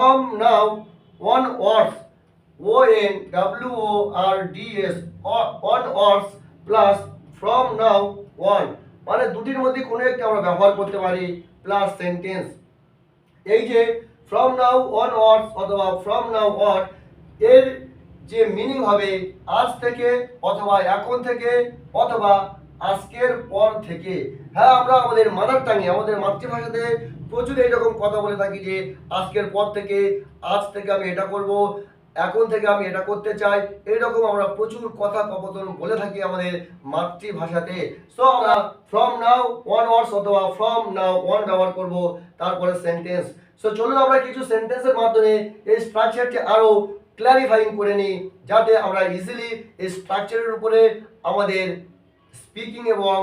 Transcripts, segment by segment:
From now onwards O N W O R D S onwards plus from now on মানে দুটির মধ্যে কোনো একটি আমরা ব্যবহার করতে পারি প্লাস সেন্টেন্স এই যে ফ্রম নাও অন ওয়ার্ডস অথবা ফ্রম নাও অন এর যে মিনিং হবে আজ থেকে অথবা এখন থেকে অথবা আজকের পর থেকে। হ্যাঁ আমরা আমাদের মাদার টাঙে আমাদের মাতৃভাষাতে প্রচুর এইরকম কথা বলে থাকি যে আজকের পর থেকে, আজ থেকে আমি এটা করব, এখন থেকে আমি এটা করতে চাই, এইরকম আমরা প্রচুর কথা কপতন বলে থাকি আমাদের মাতৃভাষাতে। সো আমরা ফ্রম নাও ওয়ান ওয়ার্স অথবা ফ্রম নাও ওয়ান ব্যবহার করব, তারপরে সেন্টেন্স সো চলুন আমরা কিছু সেন্টেন্সের মাধ্যমে এই স্ট্রাকচারটি আরও ক্ল্যারিফাইং করে নিই, যাতে আমরা ইজিলি এই স্ট্রাকচারের উপরে আমাদের স্পিকিং এবং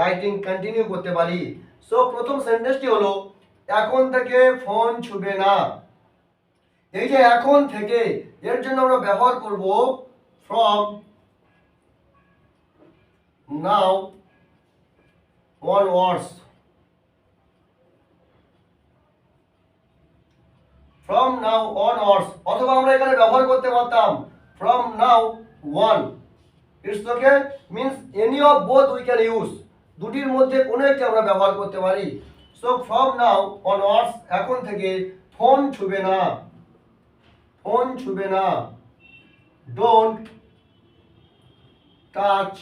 রাইটিং কন্টিনিউ করতে পারি। সো প্রথম সেন্টেন্সটি হলো এখন থেকে ফোন ছুবে না। এই যে এখন থেকে, এর জন্য আমরা ব্যবহার করব from now onwards from now onwards অথবা আমরা এখানে ব্যবহার করতে পারতাম from now on it's okay means any of both we can use দুটির মধ্যে কোনো একটি আমরা ব্যবহার করতে পারি। So from now onwards এখন থেকে ফোন ছুবে না। ফোন ছুবে না। Don't touch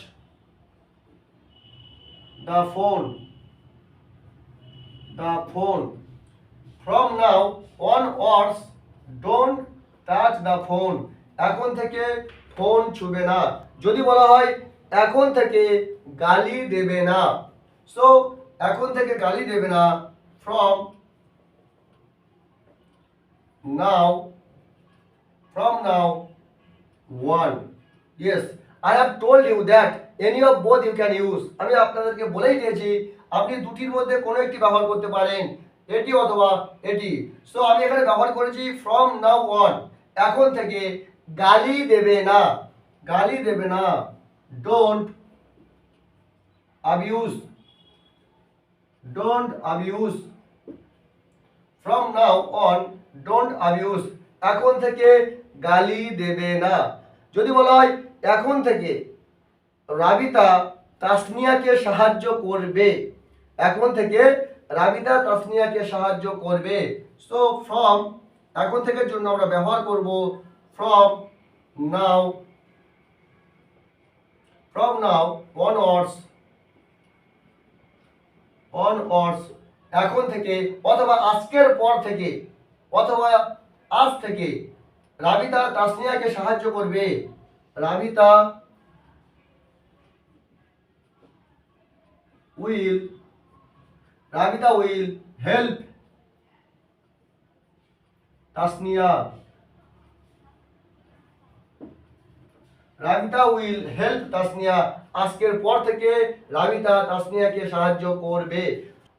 the phone the phone from now onwards don't touch the phone এখন থেকে ফোন ছুবে না। যদি বলা হয়, এখন থেকে গালি দেবে না। সো এখন থেকে গালি দেবে না। From now from now on yes I have told you that any of both you can use আমি আপনাদেরকে বলেই দিয়েছি, আপনি দুটির মধ্যে কোনো একটি ব্যবহার করতে পারেন, এটি অথবা এটি। সো আমি এখানে ব্যবহার করেছি ফ্রম নাও ওয়ান এখন থেকে গালি দেবে না। গালি দেবে না। Don't abuse don't abuse. From now on, don't abuse. এখন থেকে গালি দেবে না। যদি বলা হয়, এখন থেকে রাবিতা তাসনিয়াকে সাহায্য করবে। এখন থেকে রাবিতা তাসনিয়াকে সাহায্য করবে। সো ফ্রম এখন থেকে জন্য আমরা ব্যবহার করব from now from now onwards onwards এখন থেকে, অথবা আজকের পর থেকে, অথবা আজ থেকে, রাবিতা তাসনিয়াকে সাহায্য করবে। Rabita will Rabita will help Tasnia. Rabita will help Tasnia. আজকের পর থেকে রাবিতা তাসনিয়াকে সাহায্য করবে।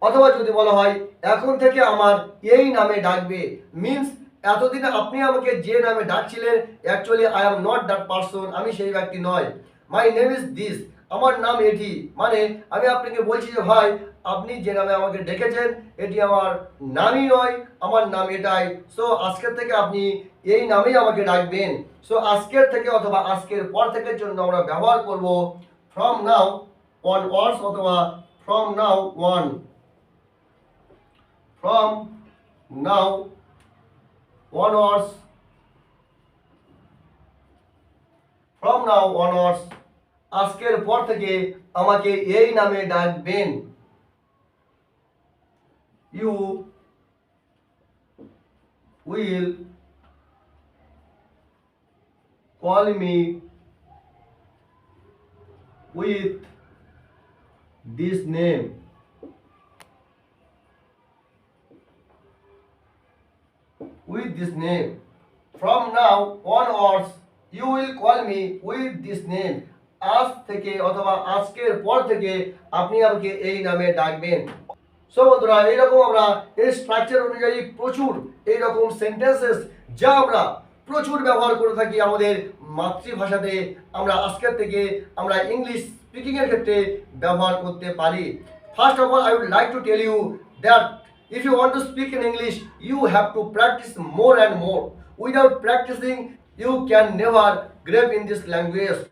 অথবা যদি বলা হয়, এখন থেকে আমার এই নামে ডাকবে। মিন্স এতদিনে আপনি আমাকে যে নামে ডাকছিলেন actually I am not that person আমি সেই ব্যক্তি নয়। মাই নেম ইজ দিস আমার নাম এটি। মানে আমি আপনাকে বলছি যে, ভাই, আপনি যে নামে আমাকে ডেকেছেন, এটি আমার নামই নয়, আমার নাম এটাই। সো আজকের থেকে আপনি এই নামেই আমাকে ডাকবেন। সো আজকের থেকে অথবা আজকের পর থেকে জন্য আমরা ব্যবহার করব ফ্রম নাও ওয়ান ওয়ার্স অথবা from now on from now onwards from now onwards আজকের পর থেকে আমাকে এই নামে ডাকবেন। You will call me with this name. With this name. From now onwards, you will call me with this name. আজ থেকে অথবা আজকের পর থেকে আপনি আমাকে এই নামে ডাকবেন। সো বন্ধুরা, এইরকম আমরা এই স্ট্রাকচার অনুযায়ী প্রচুর এইরকম সেন্টেন্সেস যা আমরা প্রচুর ব্যবহার করে থাকি আমাদের মাতৃভাষাতে। আমরা আজকের থেকে আমরা ইংলিশ স্পিকিংয়ের ক্ষেত্রে ব্যবহার করতে পারি। First of all I would like to tell you that if you want to speak in English you have to practise more and more without practising you can never grip in this language